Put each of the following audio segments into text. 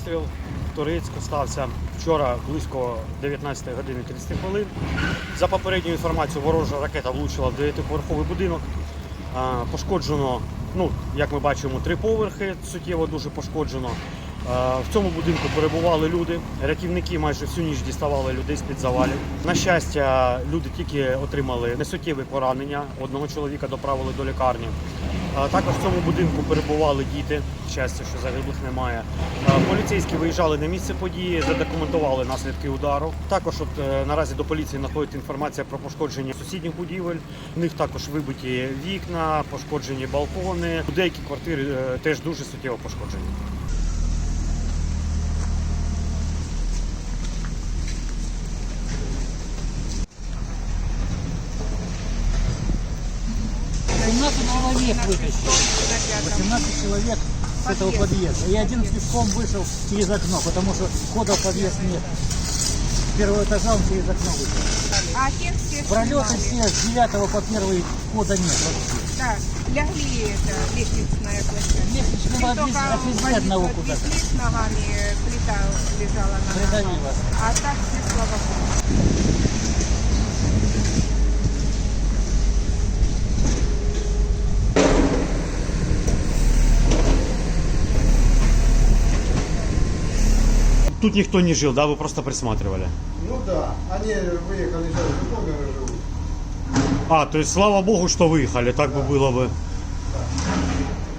обстріл в Турецьку стався вчора близько 19 години 30 хвилин. За попередньою інформацією, ворожа ракета влучила в 9-поверховий будинок. Пошкоджено, ну, як ми бачимо, три поверхи суттєво дуже пошкоджено. В цьому будинку перебували люди. Рятівники майже всю ніч діставали людей з-під завалів. На щастя, люди тільки отримали несуттєві поранення. Одного чоловіка доправили до лікарні. Також в цьому будинку перебували діти. Щастя, що загиблих немає. Поліцейські виїжджали на місце події, задокументували наслідки удару. Також от е, наразі до поліції надходить інформація про пошкодження сусідніх будівель. В них також вибиті вікна, пошкоджені балкони. Деякі квартири е, теж дуже суттєво пошкоджені. Человек вытащил. 18 человек с этого подъезда. И один пешком вышел через окно, потому что входа в подъезд нет. С первого этажа он через окно вышел. А всех Пролеты все с 9 по первый входа нет вообще. Да, лягли это, лестничная площадка. Отвезли- только отвезли одного куда-то. ногами, плита лежала на ногах. А так все, слава богу. Тут никто не жил, да? Вы просто присматривали. Ну да, они выехали сейчас в Житомир живут. А, то есть слава богу, что выехали, так бы было бы.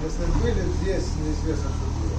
Если были здесь, неизвестно, что было.